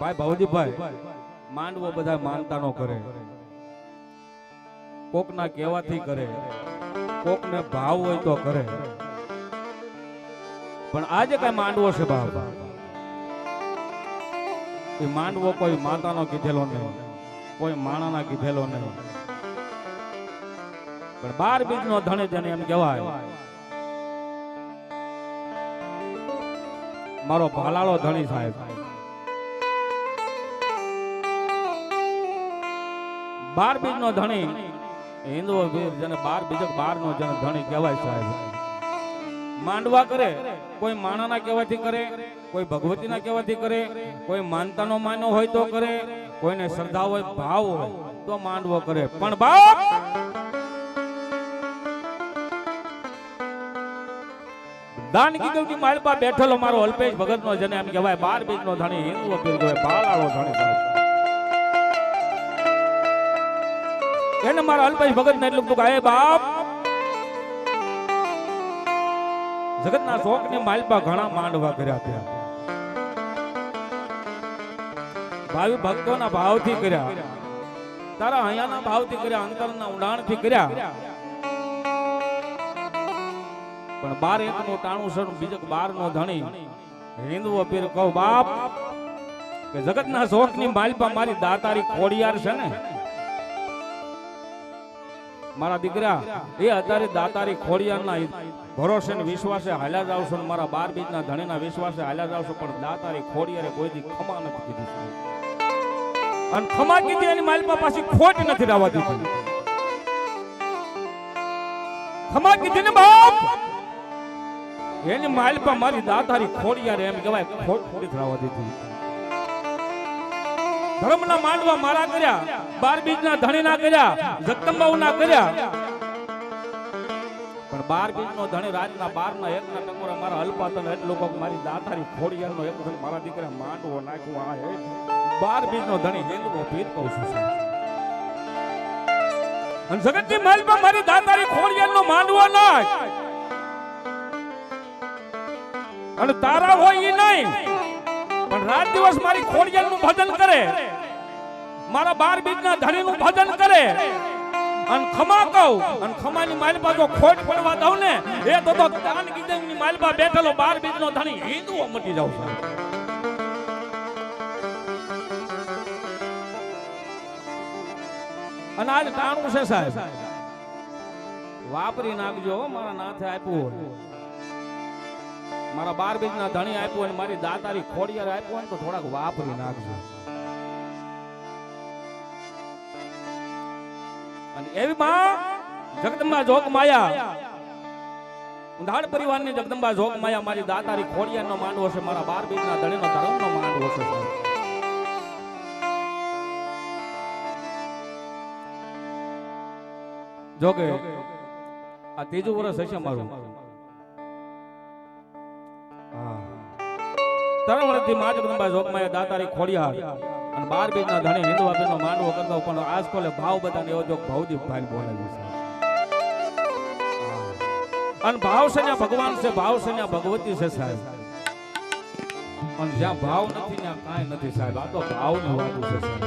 ભાઈ, ભવજીભાઈ, માંડવો બધા માનતા નો કરે. કોકના કહેવાથી કરે. કોકને ભાવ હોય તો કરે. પણ આજે કઈ માંડવો છે બાબા એ માંડવો કોઈ માતાનો કીધેલો નહીં. કોઈ માણાના કીધેલો નહીં. પણ બાર બીજનો ધણે જેને એમ કહેવાય, મારો ભાલાળો ધણી સાહેબ. બાર બીજ નો ધણી. હિન્દુઓ જેને બાર બીજક બાર નો જેને ધણી કહેવાય સાહેબ. માંડવા કરે, કોઈ માણાના કહેવાથી કરે, કોઈ ભગવતીના કહેવાથી કરે, કોઈ માનતાનો માનો હોય તો કરે, કોઈને શ્રદ્ધા હોય, ભાવ હોય તો માંડવો કરે. પણ બાપ! દાન કીધું કે મારી બેઠેલો મારો અલ્પેશ ભગત નો જેને એમ કહેવાય, બાર બીજ નો ધણી, હિન્દુઓ પીર કહેવાય બાળાળો ધણી એને મારા અલ્પેશ ભગત ને એટલું કીધું કે "હે બાપ, જગતના શોખ ને માલપા ઘણા માંડવા કર્યા ત્યાં ભાવિ ભક્તોના ભાવથી કર્યા. તારા અહીંયાના ભાવથી કર્યા, અંતરના ઊંડાણથી કર્યા. પણ બાર એક નો ટાણું સર બીજક બાર નો ધણી. હિન્દુ અપીર કહું, બાપ, કે જગતના શોખની માલપા મારી દાતારી ખોડિયાર છે ને? મારા દીકરા, એ અત્યારે દાતારી ખોડિયારના ભરોસે વિશ્વાસે હાલ્યા જાવ છો મારા બાર બીજના ધણીના વિશ્વાસે હાલ્યા જાવ છો, પણ દાતારી ખોડિયારે કોઈ દી ખમા નથી કીધું અને ખમા કીધી એની માલપા પાછી ખોટ નથી રાવા દીધી. ખમા કીધી ને બાપ! એની માલપા મારી દાતારી ખોડિયારે એમ કહેવાય ખોટ નથી રાવા દીધી. ધર્મના માંડવા મારા કર્યા બાર બીજના ધણીના કર્યા, જગદંબાઓના કર્યા. પણ બાર બીજનો ધણી રાતના એક ના ટકોરા મારા અલ્પાતન એટલો કોક મારી દાતારી ખોડિયારનો એક વખત મારા દીકરા માંડવો નાખ્યો આ હે. બાર બીજનો ધણી હિન્દુઓ પીર કહું છું. અને જગતની માલમાં મારી દાતારી ખોડિયારનો માંડવો નાખ. અને તારા હોય ઈ નહીં. પણ રાત દિવસ મારી ખોડિયારનું ભજન કરે. મારા બાર બીજના ધણીનું ભજન કરે. અને ખમા કહું, અને ખમાની માલપા જો ખોટ પડવા દઉં ને, એ તો તો દાન કીધેની માલપા બેઠેલો બાર બીજનો ધણી હિન્દુઓ મટી જાવ છે. અને આજ ટાણું છે સાહેબ. વાપરી નાખજો મારા નાથે આપ્યું મારા બાર બીજના ધણી આપ્યું હોય ને મારી દાતારી ખોડિયાર આપ્યું તો થોડાક વાપરી નાખજો. અને એવી જગદંબા જોગ માયા. ઉંધાડ પરિવારની જગદંબા જોગ માયા, મારી દાતારી ખોડિયારનો માંડવો છે, મારા બાર બીજના ધણીનો ધર્મનો માંડવો છે. જોકે આ ત્રીજું વર્ષ હશે મારું ત્રણ વર્ષથી મા જગદંબા જોગમાયા દાતારી ખોડિયાર અને બાર બીજના ધણી હિન્દુ આપીનો માંડવો કરતો પણ આજકોલે ભાવ બધાને એવો જો ભવદીપ ભાઈ બોલાવ્યું છે. અને ભાવ છે ને ભગવાન છે, ભાવ છે ને ભગવતી છે સાહેબ. અને જ્યાં ભાવ નથી ત્યાં કાંઈ નથી સાહેબ. આ તો ભાવનું વાતું છે સાહેબ.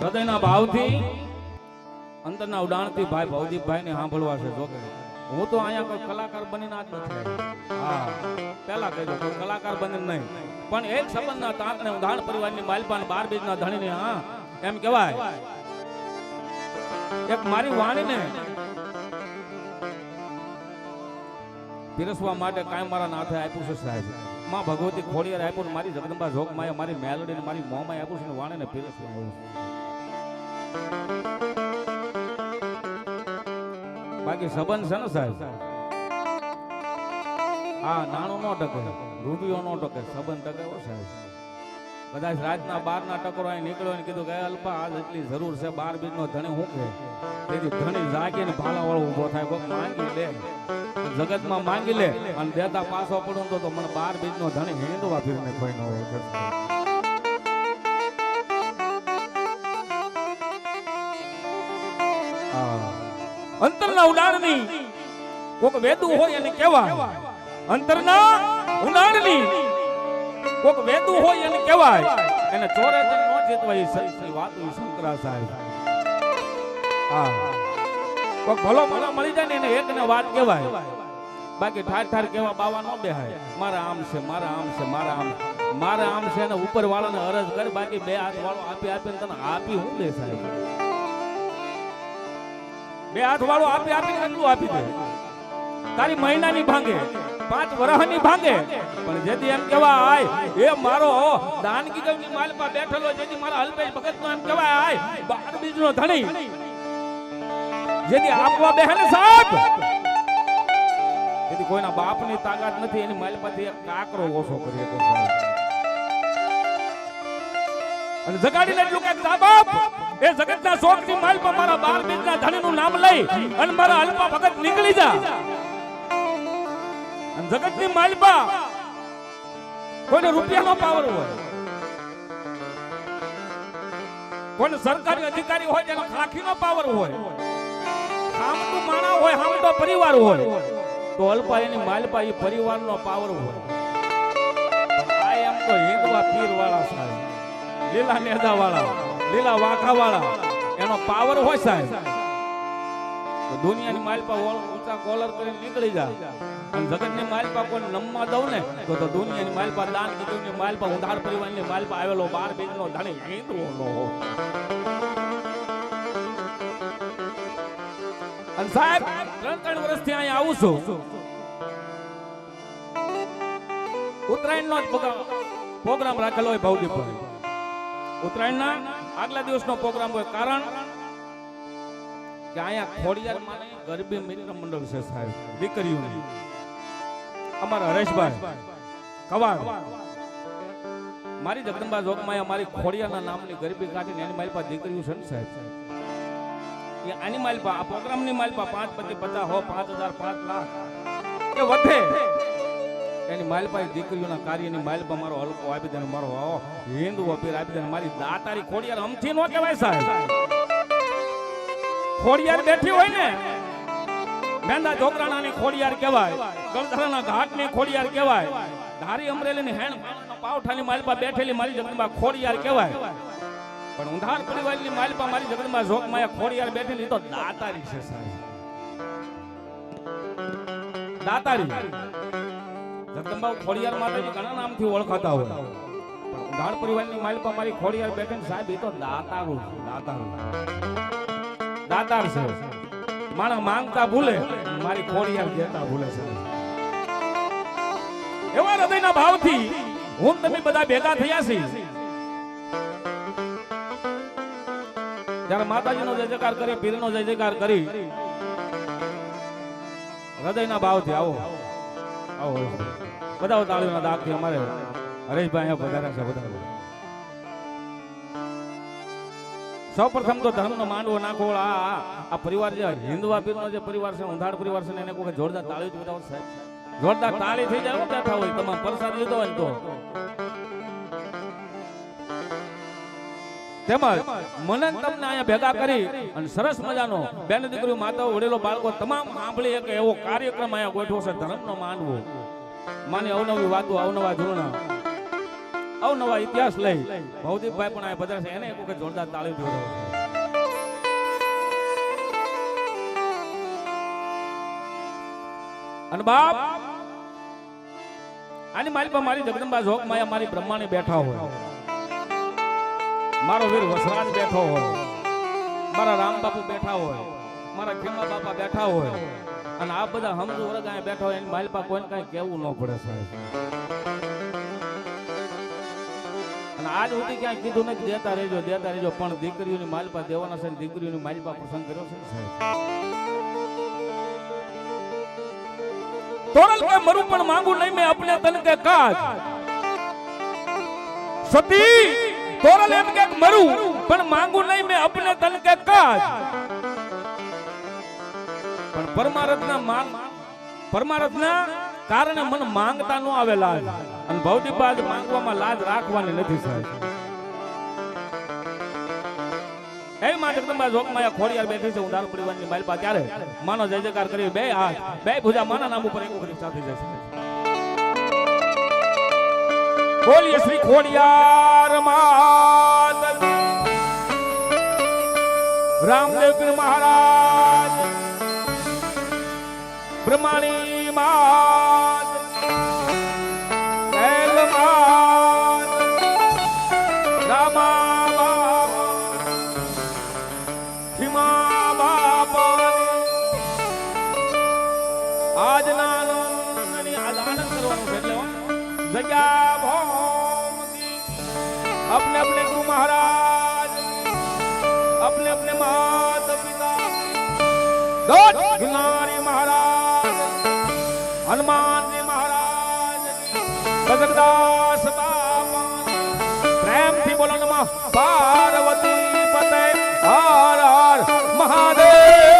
હૃદયના ભાવથી અંતરના ઉડાણથી ભાઈ ભવદીપભાઈ ને સાંભળવા છે, જોકે. હું તો અહીંયા કોઈ કલાકાર બનીને આજ નથી હા, પહેલા કહેજો, કોઈ કલાકાર બનીને નહીં. પણ એક સંબંધના તાંતણે ઉદાહરણ પરિવારની માલપાન બાર બીજના ધણીને, હા, એમ કહેવાય. એક મારી વાણીને પીરસવા માટે કાંઈ મારા નાથે આપ્યું છે સાહેબ. માં ભગવતી ખોડિયાર આપ્યું ને મારી જગદંબા જોગ માયા મારી મેલડી ને મારી મોમાં આપ્યું છે ને વાણીને પીરસવા બાકી સંબંધ છે ને સાહેબ? હા, નાણું નો ટકે, રૂપિયો નો ટકે, સંબંધ ટકે હો સાહેબ. કદાચ રાતના બાર ના ટકરો અહીં નીકળ્યો ને કીધું કે અલ્પા, આજ એટલી જરૂર છે, બાર બીજ નો ધણી હું કે? તેથી ધણી જાગીને ભાલા વાળો ઊભો થાય કોઈ માંગી લે, જગતમાં માંગી લે અને દેતા પાછો પડું તો મને બાર બીજ નો ધણી હિંદવા ફીરને કોઈ ન હોય. હા. અંતરના ઉડાણની કોક વેદું હોય એને કહેવાય. અંતરના ઉનાળની કોક વેદું હોય એને કહેવાય. એને ચોરે જણ નો જીતવાય સત્યની વાત શંકરા સાહેબ. હા. કોક ભલો ભલો મળી જાય ને એને એકને વાત કહેવાય. બાકી ઠાર ઠાર કેવા બાવા નો બેહાય. મારા આમ છે, મારા આમ છે, મારા આમ. મારા આમ છે ને ઉપર વાળાને અરજ કર, બાકી બે હાથ વાળો આપી આપીને તને આપી હું દે સાહેબ? બે હાથ વાળો આપી આપીને કેટલું આપી દે. તારી મહિનાની ભાંગે, પાંચ વરહની ભાંગે. પણ જેથી એમ કહેવાય, આય, એ મારો દાનકી ગવની માલપા બેઠેલો જેથી મારા અલ્પેશ ભગત નો એમ કહેવાય, આય, બાર બીજનો ધણી. જેથી આપવા બેહે સાહેબ જેથી કોઈના બાપની તાકાત નથી, એની માલપાથી એક કાકરો ઓછો કરી શકે અને જગાડીને એટલું કે બાપ. એ જગતના શોખની માલપા મારા બાર બીજના ધણીનું નામ લઈ અને મારા અલ્પા ભગત નીકળી જા. જગતની માલપા કોઈને રૂપિયાનો પાવર હોય. કોઈને સરકારી અધિકારી હોય એનો ખાખીનો પાવર હોય. હામતું માણા હોય, હામતો પરિવાર હોય. તો અલ્પા એની માલપા એ પરિવારનો પાવર હોય. આ એમ તો હિંદવા પીર વાળા સાહેબ. લીલા નેજા વાળા લીલા વાખા વાળા એનો પાવર હોય સાહેબ. દુનિયાની માલપા ઊંચા કોલર કરીને નીકળી જાય અને જગતની માલપા કોઈ નમવા દઉં ને, તો તો દુનિયાની માલપા દાન કીધું માલપા ઉધાર પરિવારની માલપા આવેલો બાર બીજનો ધણી હિન્દુઓ અને સાહેબ, ત્રણ ત્રણ વર્ષથી અહીંયા આવું છું. ઉત્તરાયણ નો પ્રોગ્રામ રાખેલો હોય ભાવજી પર ઉત્તરાયણના આગલા દિવસનો પ્રોગ્રામ હોય. કારણ કે અહીંયા ખોડિયાર માને ગરબી મિત્ર મંડળ છે સાહેબ. દીકરીઓની. અમારા હરેશભાઈ. કવાડ. મારી જગદંબા જોગમાં મારી ખોડિયાના નામની ગરબી કાઢીને એની મારી પાસે દીકરીઓ છે ને સાહેબ. એ આની માલપા આ પ્રોગ્રામની માલપા પાંચ પચીસ પચાસ હો, પાંચ હજાર, પાંચ લાખ. એ વધે. એની માલપા પાસે દીકરીઓના કાર્યની માલપા મારો હલકો આપી દે મારો આવો હિન્દુ અપીર આપી દે ને મારી દાતારી ખોડિયાર અમથી નો કહેવાય સાહેબ. ખોડિયાર બેઠી હોય ને, મેંદા જોગરાણાની ખોડિયાર કહેવાય, ગળધરાના ઘાટની ખોડિયાર કહેવાય, ધારી અમરેલી ની હેણ પાવઠાની માલપા બેઠેલી મારી જગદંબા ખોડિયાર કહેવાય. પણ ઉંધાર પરિવારની માલપા મારી જગદંબા માયા ખોડિયાર બેઠેલી તો દાતારી છે સાહેબ. દાતારી. જગદંબા ખોડિયાર માતાજી ઘણા નામથી ઓળખાતા હોય. ગાઢ પરિવારની માલિકા મારી ખોડિયાર બેઠે સાહેબ, એ તો દાતારું દાતારું. દાતાર છે. માણસ માંગતા ભૂલે, મારી ખોડિયાર દેતા ભૂલે છે. એવા હૃદયના ભાવથી હું તમે બધા ભેગા થયા છીએ. જ્યારે માતાજીનો જય જયકાર કરી, પીરનો જય જયકાર કરી, હૃદયના ભાવથી આવો. આવો બધા તાળીઓના દાગથી અમારે. હરેશભાઈ અહીંયા છે બધા સૌ પ્રથમ તો ધર્મનો માંડવો નાખો, આ, આ- પરિવાર જે હિન્દુ પીરનો જે પરિવાર છે ઉંધાડ પરિવાર છે એને કોઈ જોરદાર તાળી જ બતાવો સાહેબ. જોરદાર તાળી થઈ જાય બેઠા હોય, તમામ પ્રસાદ લીધો હોય તો. તેમજ મને તમને અહીંયા ભેગા કરી અને સરસ મજાનો બેન દીકરીઓ માતાઓ, વડીલો, બાળકો, તમામ સાંભળી એક એવો કાર્યક્રમ અહીંયા ગોઠવો છે, ધર્મનો માનવો. માની અવનવી વાતો, અવનવા ધોરણા અવનવા ઇતિહાસ લઈ ભૌતિકભાઈ પણ અહીંયા બધા છે. એને એક વખત જોરદાર તાળી જોડો અને બાપ, આની મારી પર મારી જગદંબા જોગ માયા મારી બ્રહ્માણી બેઠા હોય. મારો વીર વસરાજ બેઠો હોય, મારા રામબાપુ બેઠા હોય, મારા ખેમા બાપા બેઠા હોય, અને આ બધા હમજુ વર્ગ બેઠા હોય, એની માલપા કોઈને કાંઈ કહેવું ન પડે સાહેબ. આજ સુધી ક્યાંય કીધું નથી, દેતા રહેજો દેતા રહેજો, પણ દીકરીઓની માલપા દેવાના છે દીકરીઓની માલપા પ્રસંગ કર્યો છે સાહેબ. તોરલ કે મરું પણ માંગુ નહીં, મેં આપણે તન કે કાજ. સતી! તોરલ એમ કે મરું, પણ માંગુ નહીં મેં અપને તન કે કાજ. પણ પરમારથના માંગ પરમારથના કારણે મન માંગતા નો આવે અને ભૌતિક બાદ માંગવામાં લાજ રાખવાની નથી સાહેબ. એવી તમારા જગદંબા માં ખોડિયાર બેઠી છે ઉદાર પરિવારની માલપા ત્યારે માનો જય જયકાર કરી બે હાથ, બે ભુજા માના નામ ઉપર એક સાથે જશે. બોલીએ શ્રી ખોડિયાર રામદેવ મહારાજ બ્રહ્માણી માત अपने अपने माता पिता दौड़ गिरनारी महाराज हनुमान जी महाराज बजरदास बाबा प्रेम थी बोलो नमः पार्वती पते हर हर महादेव